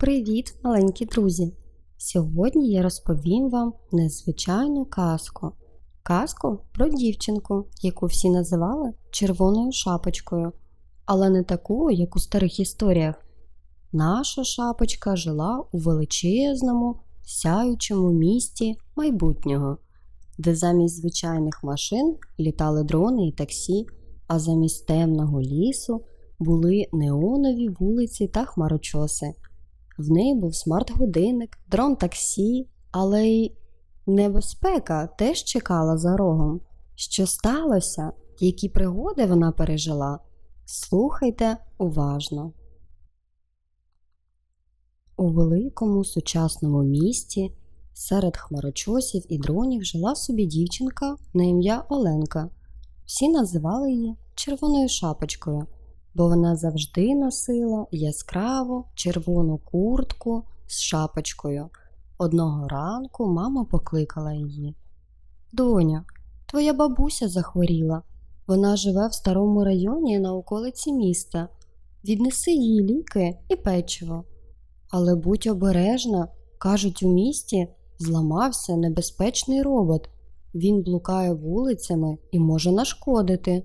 Привіт, маленькі друзі! Сьогодні я розповім вам незвичайну казку. Казку про дівчинку, яку всі називали червоною шапочкою, але не таку, як у старих історіях. Наша шапочка жила у величезному, сяючому місті майбутнього, де замість звичайних машин літали дрони і таксі, а замість темного лісу були неонові вулиці та хмарочоси. В неї був смарт-годинник, дрон таксі, але й небезпека теж чекала за рогом. Що сталося, які пригоди вона пережила? Слухайте уважно. У великому сучасному місті серед хмарочосів і дронів жила собі дівчинка на ім'я Оленка. Всі називали її червоною шапочкою бо вона завжди носила яскраву червону куртку з шапочкою. Одного ранку мама покликала її. Доня, твоя бабуся захворіла. Вона живе в старому районі на околиці міста. Віднеси їй ліки і печиво. Але будь обережна, кажуть, у місті зламався небезпечний робот. Він блукає вулицями і може нашкодити.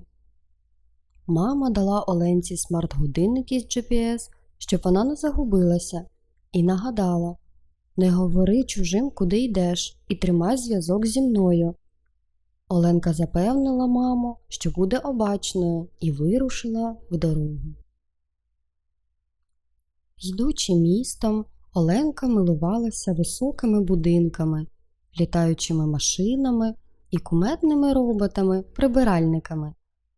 Мама дала Оленці смарт-годинник із GPS, щоб вона не загубилася, і нагадала Не говори чужим, куди йдеш, і тримай зв'язок зі мною. Оленка запевнила маму, що буде обачною, і вирушила в дорогу. Йдучи містом, Оленка милувалася високими будинками, літаючими машинами і куметними роботами-прибиральниками.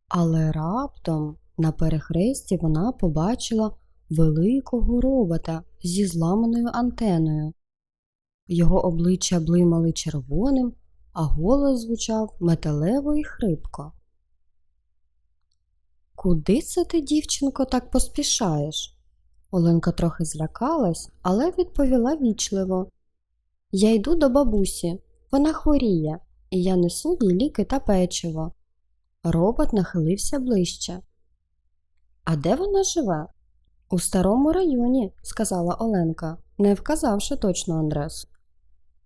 Але раптом на перехресті вона побачила великого робота зі зламаною антеною. Його обличчя блимали червоним, а голос звучав металево і хрипко. Куди це ти, дівчинко, так поспішаєш? Оленка трохи злякалась, але відповіла вічливо. Я йду до бабусі, вона хворіє, і я несу їй ліки та печиво. Робот нахилився ближче. А де вона живе? У старому районі, сказала Оленка, не вказавши точно адресу.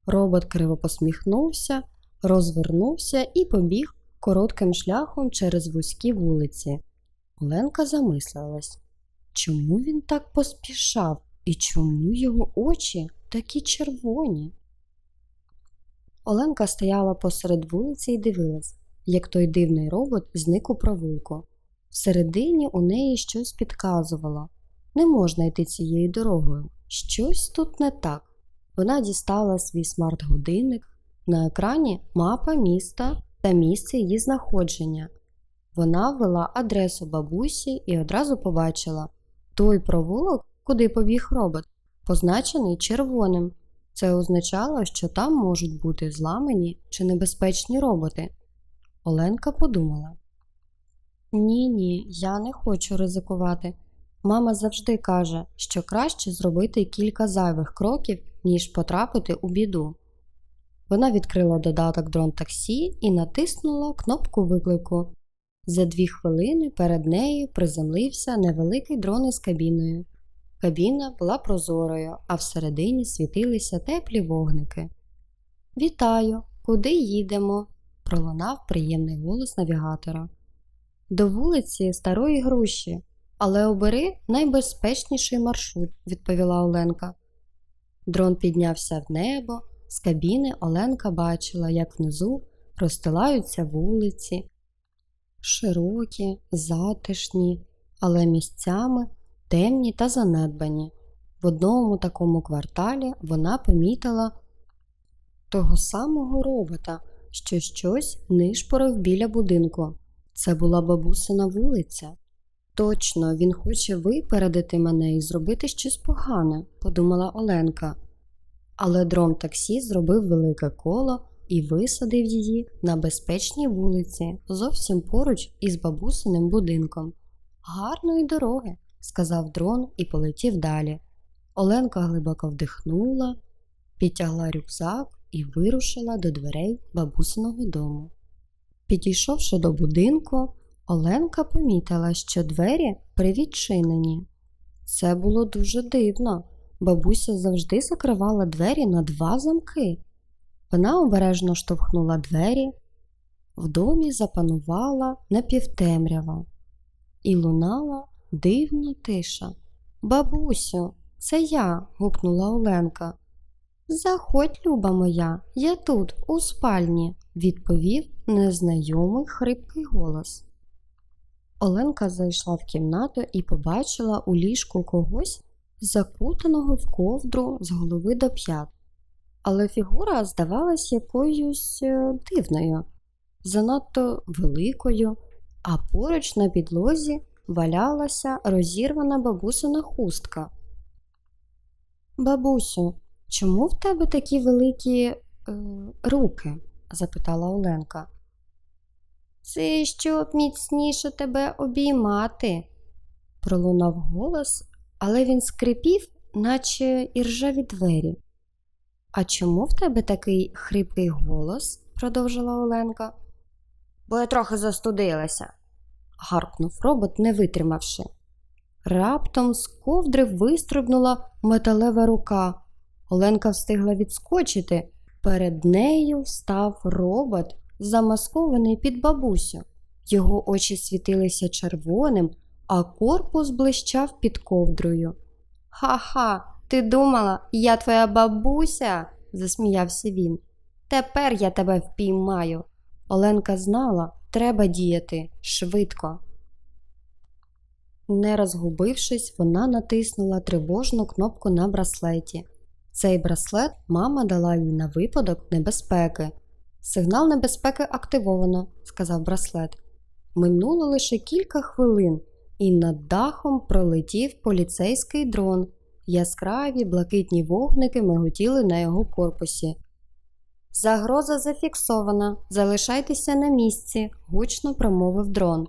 Робот криво посміхнувся, розвернувся і побіг коротким шляхом через вузькі вулиці. Оленка замислилась, чому він так поспішав і чому його очі такі червоні? Оленка стояла посеред вулиці і дивилась як той дивний робот зник у провулку. Всередині у неї щось підказувало не можна йти цією дорогою. Щось тут не так. Вона дістала свій смарт-годинник, на екрані мапа міста та місце її знаходження. Вона ввела адресу бабусі і одразу побачила той провулок, куди побіг робот, позначений червоним. Це означало, що там можуть бути зламані чи небезпечні роботи. Оленка подумала. Ні, ні, я не хочу ризикувати. Мама завжди каже, що краще зробити кілька зайвих кроків, ніж потрапити у біду. Вона відкрила додаток дрон таксі і натиснула кнопку виклику. За дві хвилини перед нею приземлився невеликий дрон із кабіною. Кабіна була прозорою, а всередині світилися теплі вогники. Вітаю! Куди їдемо? Пролунав приємний голос навігатора. До вулиці Старої Груші, але обери найбезпечніший маршрут, відповіла Оленка. Дрон піднявся в небо, з кабіни Оленка бачила, як внизу розстилаються вулиці, широкі, затишні, але місцями темні та занедбані. В одному такому кварталі вона помітила того самого робота, що щось нишпорив біля будинку. Це була бабусина вулиця. Точно, він хоче випередити мене і зробити щось погане, подумала Оленка. Але дрон таксі зробив велике коло і висадив її на безпечній вулиці, зовсім поруч із бабусиним будинком. Гарної дороги, сказав дрон і полетів далі. Оленка глибоко вдихнула, підтягла рюкзак і вирушила до дверей бабусиного дому. Підійшовши до будинку, Оленка помітила, що двері привідчинені. Це було дуже дивно, бабуся завжди закривала двері на два замки. Вона обережно штовхнула двері, в домі запанувала напівтемрява і лунала дивна тиша. Бабусю, це я. гукнула Оленка. Заходь, люба моя, я тут, у спальні, відповів незнайомий хрипкий голос. Оленка зайшла в кімнату і побачила у ліжку когось, закутаного в ковдру з голови до п'ят. Але фігура здавалась якоюсь е, дивною, занадто великою, а поруч на підлозі валялася розірвана бабусина хустка. Бабусю, чому в тебе такі великі е, руки? запитала Оленка. Це щоб міцніше тебе обіймати, пролунав голос, але він скрипів, наче іржаві двері. А чому в тебе такий хрипкий голос? продовжила Оленка. Бо я трохи застудилася, гаркнув робот, не витримавши. Раптом з ковдри вистрибнула металева рука. Оленка встигла відскочити. Перед нею став робот, замаскований під бабусю. Його очі світилися червоним, а корпус блищав під ковдрою. Ха-ха, ти думала, я твоя бабуся? засміявся він. Тепер я тебе впіймаю. Оленка знала, треба діяти швидко. Не розгубившись, вона натиснула тривожну кнопку на браслеті. Цей браслет мама дала їй на випадок небезпеки. Сигнал небезпеки активовано, сказав браслет. Минуло лише кілька хвилин, і над дахом пролетів поліцейський дрон. Яскраві блакитні вогники миготіли на його корпусі. Загроза зафіксована. Залишайтеся на місці, гучно промовив дрон.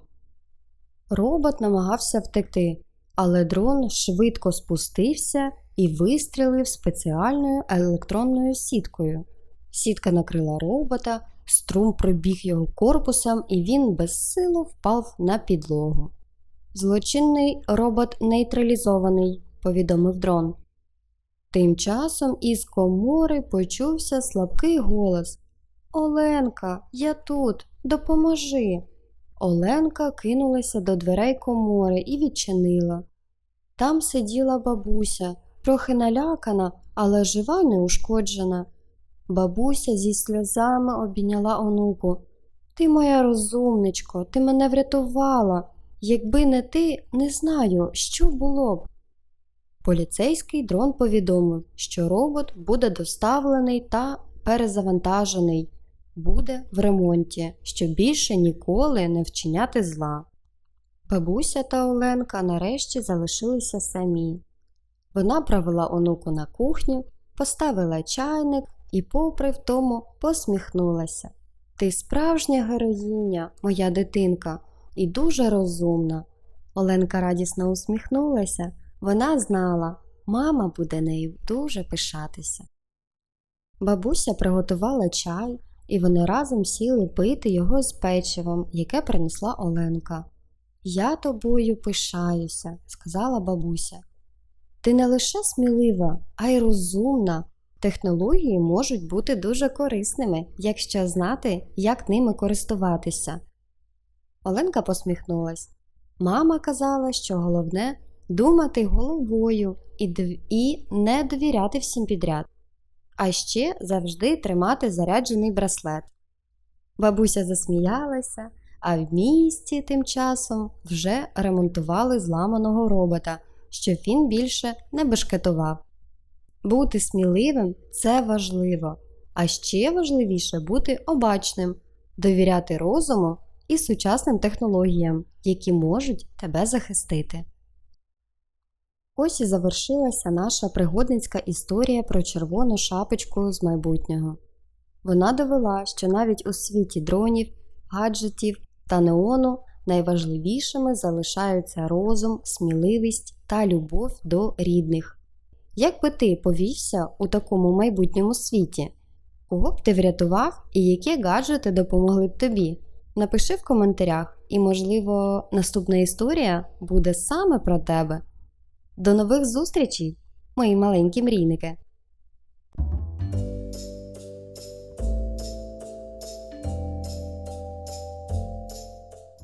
Робот намагався втекти, але дрон швидко спустився і вистрілив спеціальною електронною сіткою. Сітка накрила робота, струм пробіг його корпусом, і він безсило впав на підлогу. Злочинний робот нейтралізований, повідомив дрон. Тим часом із комори почувся слабкий голос Оленка, я тут, допоможи. Оленка кинулася до дверей комори і відчинила. Там сиділа бабуся, трохи налякана, але жива й неушкоджена. Бабуся зі сльозами обійняла онуку. Ти моя розумничко, ти мене врятувала. Якби не ти, не знаю, що було б. Поліцейський дрон повідомив, що робот буде доставлений та перезавантажений, буде в ремонті, щоб більше ніколи не вчиняти зла. Бабуся та Оленка нарешті залишилися самі. Вона провела онуку на кухню, поставила чайник і, попри втому, посміхнулася. Ти справжня героїня, моя дитинка, і дуже розумна. Оленка радісно усміхнулася. Вона знала, мама буде нею дуже пишатися. Бабуся приготувала чай, і вони разом сіли пити його з печивом, яке принесла Оленка. Я тобою пишаюся, сказала бабуся. Ти не лише смілива, а й розумна. Технології можуть бути дуже корисними, якщо знати, як ними користуватися. Оленка посміхнулась. Мама казала, що головне думати головою і, і не довіряти всім підряд, а ще завжди тримати заряджений браслет. Бабуся засміялася, а в місті тим часом вже ремонтували зламаного робота, щоб він більше не бешкетував. Бути сміливим це важливо, а ще важливіше бути обачним, довіряти розуму і сучасним технологіям, які можуть тебе захистити. Ось і завершилася наша пригодницька історія про червону шапочку з майбутнього. Вона довела, що навіть у світі дронів, гаджетів та неону найважливішими залишаються розум, сміливість та любов до рідних. Як би ти повівся у такому майбутньому світі? Кого б ти врятував і які гаджети допомогли б тобі? Напиши в коментарях, і, можливо, наступна історія буде саме про тебе. До нових зустрічей, мої маленькі мрійники.